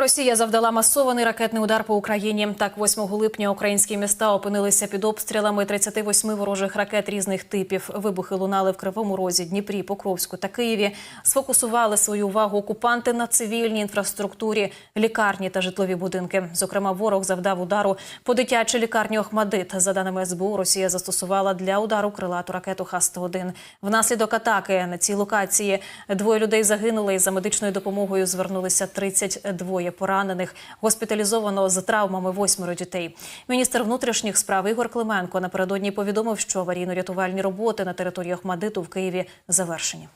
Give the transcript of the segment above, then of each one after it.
Росія завдала масований ракетний удар по Україні. Так, 8 липня українські міста опинилися під обстрілами 38 ворожих ракет різних типів. Вибухи лунали в Кривому Розі, Дніпрі, Покровську та Києві. Сфокусували свою увагу окупанти на цивільній інфраструктурі, лікарні та житлові будинки. Зокрема, ворог завдав удару по дитячій лікарні Охмадит. За даними СБУ, Росія застосувала для удару крилату ракету Х-101. Внаслідок атаки на цій локації двоє людей загинули. і За медичною допомогою звернулися 32 поранених. Госпіталізовано з травмами восьмеро дітей. Міністр внутрішніх справ Ігор Клименко напередодні повідомив, що аварійно-рятувальні роботи на території Охмадиту в Києві завершені.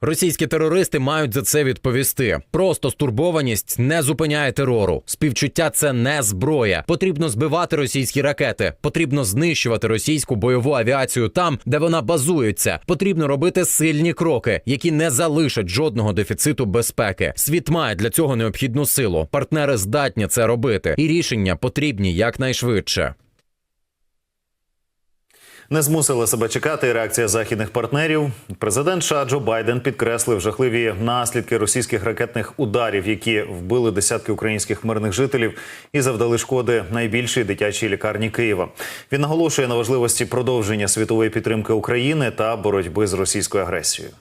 Російські терористи мають за це відповісти. Просто стурбованість не зупиняє терору. Співчуття це не зброя. Потрібно збивати російські ракети. Потрібно знищувати російську бойову авіацію там, де вона базується. Потрібно робити сильні кроки, які не залишать жодного дефіциту безпеки. Світ має для цього необхідну силу. Партнери здатні це робити, і рішення потрібні якнайшвидше. Не змусила себе чекати реакція західних партнерів. Президент США Джо Байден підкреслив жахливі наслідки російських ракетних ударів, які вбили десятки українських мирних жителів і завдали шкоди найбільшій дитячій лікарні Києва. Він наголошує на важливості продовження світової підтримки України та боротьби з російською агресією.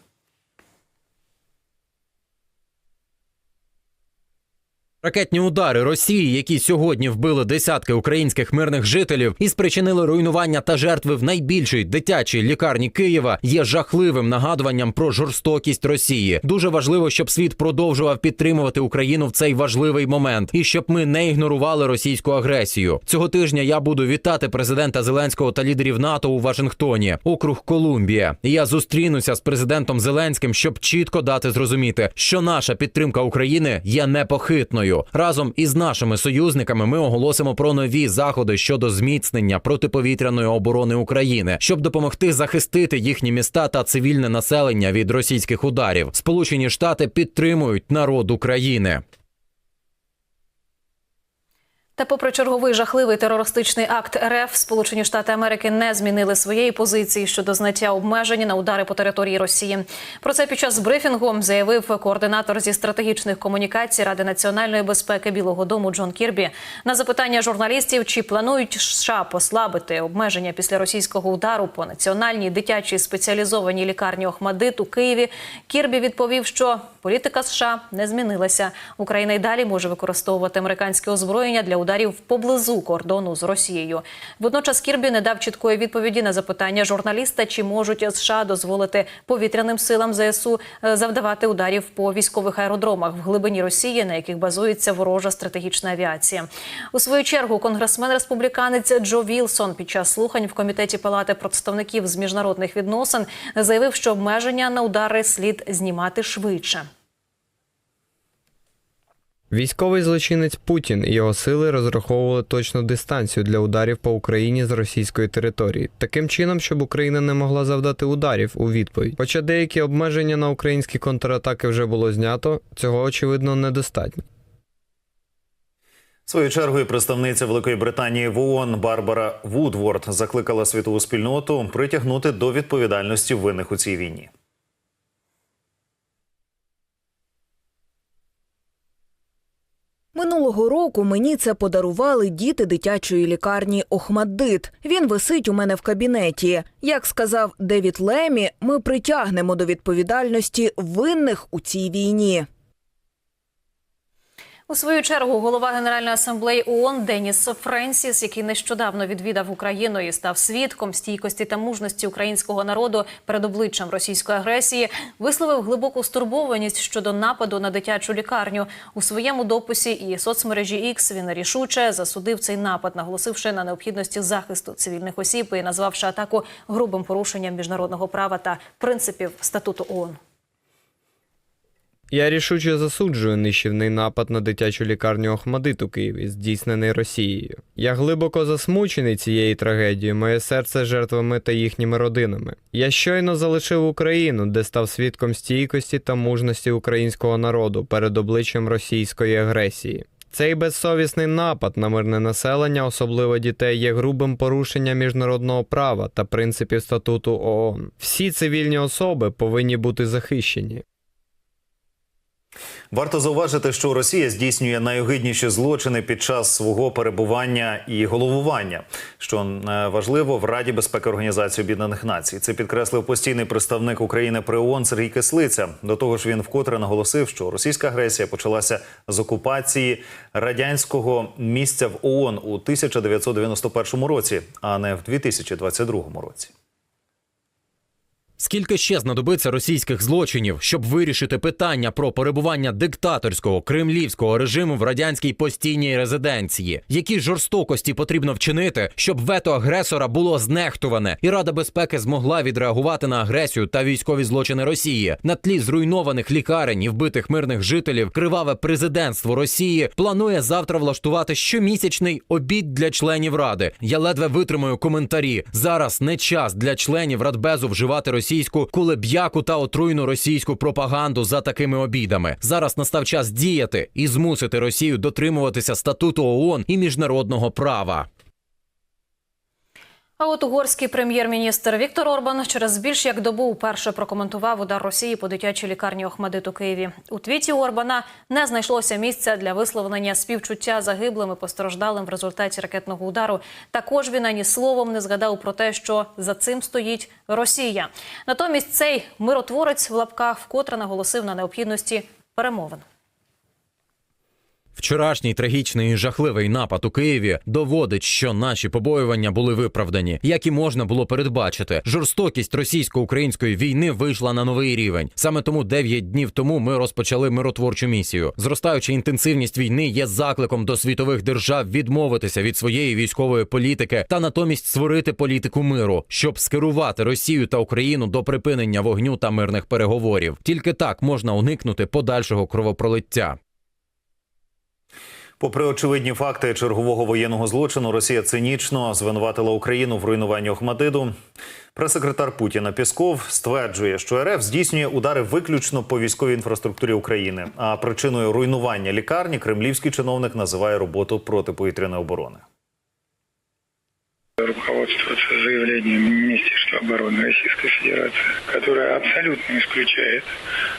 Ракетні удари Росії, які сьогодні вбили десятки українських мирних жителів і спричинили руйнування та жертви в найбільшій дитячій лікарні Києва, є жахливим нагадуванням про жорстокість Росії. Дуже важливо, щоб світ продовжував підтримувати Україну в цей важливий момент, і щоб ми не ігнорували російську агресію. Цього тижня я буду вітати президента Зеленського та лідерів НАТО у Вашингтоні, округ Колумбія. Я зустрінуся з президентом Зеленським, щоб чітко дати зрозуміти, що наша підтримка України є непохитною. Разом із нашими союзниками ми оголосимо про нові заходи щодо зміцнення протиповітряної оборони України, щоб допомогти захистити їхні міста та цивільне населення від російських ударів. Сполучені Штати підтримують народ України. Та, попри черговий жахливий терористичний акт РФ, Сполучені Штати Америки не змінили своєї позиції щодо зняття обмежень на удари по території Росії. Про це під час брифінгу заявив координатор зі стратегічних комунікацій Ради національної безпеки Білого Дому Джон Кірбі. На запитання журналістів, чи планують США послабити обмеження після російського удару по національній дитячій спеціалізованій лікарні Охмадит у Києві. Кірбі відповів, що політика США не змінилася. Україна й далі може використовувати американське озброєння для ударів поблизу кордону з Росією. Водночас Кірбі не дав чіткої відповіді на запитання журналіста, чи можуть США дозволити повітряним силам ЗСУ е, завдавати ударів по військових аеродромах в глибині Росії, на яких базується ворожа стратегічна авіація. У свою чергу конгресмен республіканець Джо Вілсон під час слухань в комітеті Палати представників з міжнародних відносин заявив, що обмеження на удари слід знімати швидше. Військовий злочинець Путін і його сили розраховували точну дистанцію для ударів по Україні з російської території, таким чином, щоб Україна не могла завдати ударів у відповідь. Хоча деякі обмеження на українські контратаки вже було знято, цього очевидно недостатньо. Своєю чергою представниця Великої Британії в ООН Барбара Вудворд закликала світову спільноту притягнути до відповідальності винних у цій війні. Минулого року мені це подарували діти дитячої лікарні Охмаддит. Він висить у мене в кабінеті. Як сказав Девід Лемі, ми притягнемо до відповідальності винних у цій війні. У свою чергу голова Генеральної асамблеї ООН Деніс Френсіс, який нещодавно відвідав Україну і став свідком стійкості та мужності українського народу перед обличчям російської агресії, висловив глибоку стурбованість щодо нападу на дитячу лікарню. У своєму дописі і соцмережі X він рішуче засудив цей напад, наголосивши на необхідності захисту цивільних осіб і назвавши атаку грубим порушенням міжнародного права та принципів статуту ООН. Я рішуче засуджую нищівний напад на дитячу лікарню Охмадит у Києві, здійснений Росією. Я глибоко засмучений цією трагедією, моє серце жертвами та їхніми родинами. Я щойно залишив Україну, де став свідком стійкості та мужності українського народу перед обличчям російської агресії. Цей безсовісний напад на мирне населення, особливо дітей, є грубим порушенням міжнародного права та принципів статуту ООН. Всі цивільні особи повинні бути захищені. Варто зауважити, що Росія здійснює найогидніші злочини під час свого перебування і головування, що е, важливо в Раді безпеки Організації Об'єднаних Націй. Це підкреслив постійний представник України при ООН Сергій Кислиця. До того ж, він вкотре наголосив, що російська агресія почалася з окупації радянського місця в ООН у 1991 році, а не в 2022 році. Скільки ще знадобиться російських злочинів, щоб вирішити питання про перебування диктаторського кремлівського режиму в радянській постійній резиденції? Які жорстокості потрібно вчинити, щоб вето агресора було знехтуване, і Рада безпеки змогла відреагувати на агресію та військові злочини Росії на тлі зруйнованих лікарень і вбитих мирних жителів? Криваве президентство Росії планує завтра влаштувати щомісячний обід для членів ради. Я ледве витримую коментарі. Зараз не час для членів Радбезу вживати російську кулеб'яку та отруйну російську пропаганду за такими обідами. Зараз настав час діяти і змусити Росію дотримуватися статуту ООН і міжнародного права. А от угорський прем'єр-міністр Віктор Орбан через більш як добу вперше прокоментував удар Росії по дитячій лікарні Охмадит у Києві. У твіті Орбана не знайшлося місця для висловлення співчуття загиблим і постраждалим в результаті ракетного удару. Також він ані словом не згадав про те, що за цим стоїть Росія. Натомість цей миротворець в лапках вкотре наголосив на необхідності перемовин. Вчорашній трагічний і жахливий напад у Києві доводить, що наші побоювання були виправдані, як і можна було передбачити. Жорстокість російсько-української війни вийшла на новий рівень. Саме тому 9 днів тому ми розпочали миротворчу місію. Зростаюча інтенсивність війни є закликом до світових держав відмовитися від своєї військової політики та натомість створити політику миру, щоб скерувати Росію та Україну до припинення вогню та мирних переговорів. Тільки так можна уникнути подальшого кровопролиття. Попри очевидні факти чергового воєнного злочину, Росія цинічно звинуватила Україну в руйнуванні Охмадиду. Прес-секретар Путіна Пісков стверджує, що РФ здійснює удари виключно по військовій інфраструктурі України. А причиною руйнування лікарні кремлівський чиновник називає роботу протиповітряної оборони. Руководствоваться заявлением Министерства обороны Российской Федерации, которое абсолютно исключает,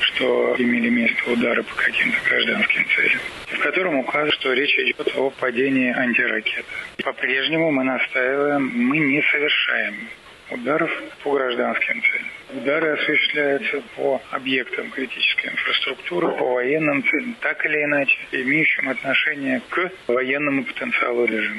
что имели место удары по каким-то гражданским целям, в котором указано, что речь идет о падении антиракет. По-прежнему мы настаиваем, мы не совершаем ударов по гражданским целям. Удары осуществляются по объектам критической инфраструктуры, по военным целям, так или иначе, имеющим отношение к военному потенциалу режима.